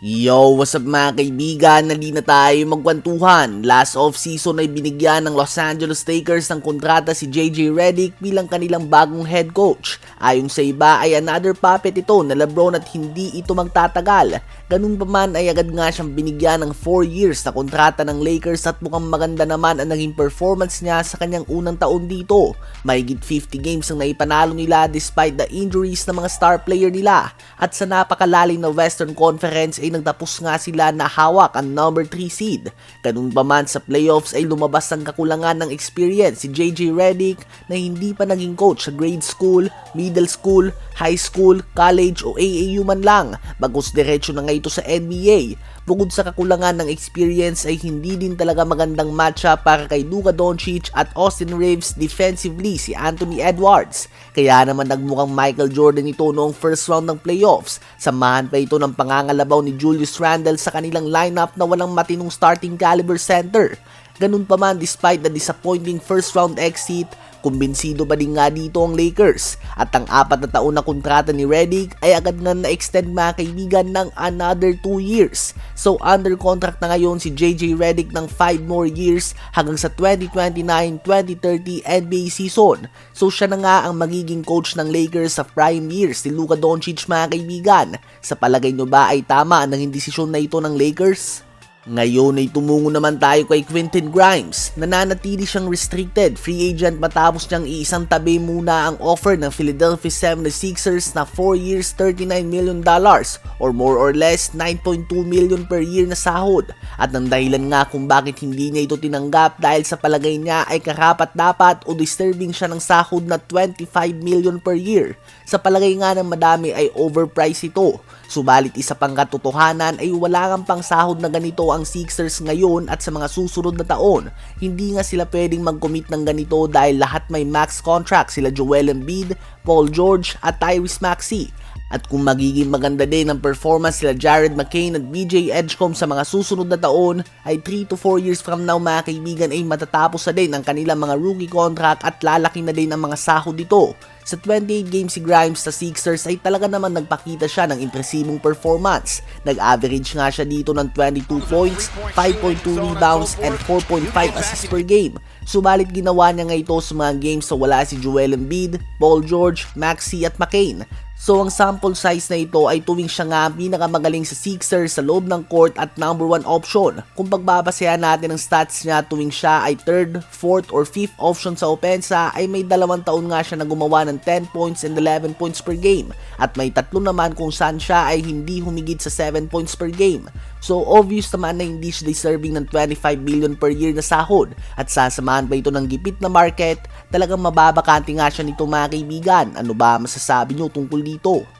Yo, what's up mga kaibigan? Nali na tayo magkwentuhan. Last off-season ay binigyan ng Los Angeles Lakers ng kontrata si JJ Redick bilang kanilang bagong head coach. Ayon sa iba ay another puppet ito na Lebron at hindi ito magtatagal. Ganun pa man ay agad nga siyang binigyan ng 4 years na kontrata ng Lakers at mukhang maganda naman ang naging performance niya sa kanyang unang taon dito. Mahigit 50 games ang naipanalo nila despite the injuries ng mga star player nila. At sa napakalalim na Western Conference ay nagtapos nga sila na hawak ang number 3 seed. Ganun pa man sa playoffs ay lumabas ang kakulangan ng experience si JJ Redick na hindi pa naging coach sa grade school, middle school, high school, college o AAU man lang. Bagos diretso na nga ito sa NBA. Bukod sa kakulangan ng experience ay hindi din talaga magandang matchup para kay Luka Doncic at Austin Reeves defensively si Anthony Edwards. Kaya naman nagmukhang Michael Jordan ito noong first round ng playoffs. Samahan pa ito ng pangangalabaw ni Julius Randle sa kanilang lineup na walang matinong starting caliber center. Ganun pa man despite the disappointing first round exit, kumbinsido pa din nga dito ang Lakers at ang apat na taon na kontrata ni Redick ay agad nga na-extend mga kaibigan ng another 2 years. So under contract na ngayon si JJ Redick ng 5 more years hanggang sa 2029-2030 NBA season. So siya na nga ang magiging coach ng Lakers sa prime years ni Luka Doncic mga kaibigan. Sa palagay nyo ba ay tama ang naging desisyon na ito ng Lakers? Ngayon ay tumungo naman tayo kay Quentin Grimes. Nananatili siyang restricted free agent matapos niyang iisang tabi muna ang offer ng Philadelphia 76ers na 4 years 39 million dollars or more or less 9.2 million per year na sahod. At ang dahilan nga kung bakit hindi niya ito tinanggap dahil sa palagay niya ay karapat dapat o disturbing siya ng sahod na 25 million per year. Sa palagay nga ng madami ay overpriced ito. Subalit isa pang katotohanan ay wala kang pang sahod na ganito ang Sixers ngayon at sa mga susunod na taon. Hindi nga sila pwedeng mag-commit ng ganito dahil lahat may max contract sila Joel Embiid, Paul George at Tyrese Maxey. At kung magiging maganda din ang performance sila Jared McCain at BJ Edgecombe sa mga susunod na taon, ay 3 to 4 years from now mga kaibigan ay matatapos na din ang kanilang mga rookie contract at lalaki na din ang mga sahod dito. Sa 28 games si Grimes sa Sixers ay talaga naman nagpakita siya ng impresibong performance. Nag-average nga siya dito ng 22 points, 5.2 rebounds, and 4.5 assists per game. Subalit ginawa niya nga ito sa mga games na wala si Joel Embiid, Paul George, Maxey at McCain. So ang sample size na ito ay tuwing siya nga pinakamagaling sa Sixers sa loob ng court at number 1 option. Kung pagbabasehan natin ang stats niya tuwing siya ay 3rd, 4th or 5th option sa opensa ay may dalawang taon nga siya na gumawa ng 10 points and 11 points per game at may tatlo naman kung saan siya ay hindi humigit sa 7 points per game. So obvious naman na hindi siya deserving ng 25 billion per year na sahod at sasamahan pa ito ng gipit na market, talagang mababakante nga siya nito mga kaibigan. Ano ba masasabi nyo tungkol dito?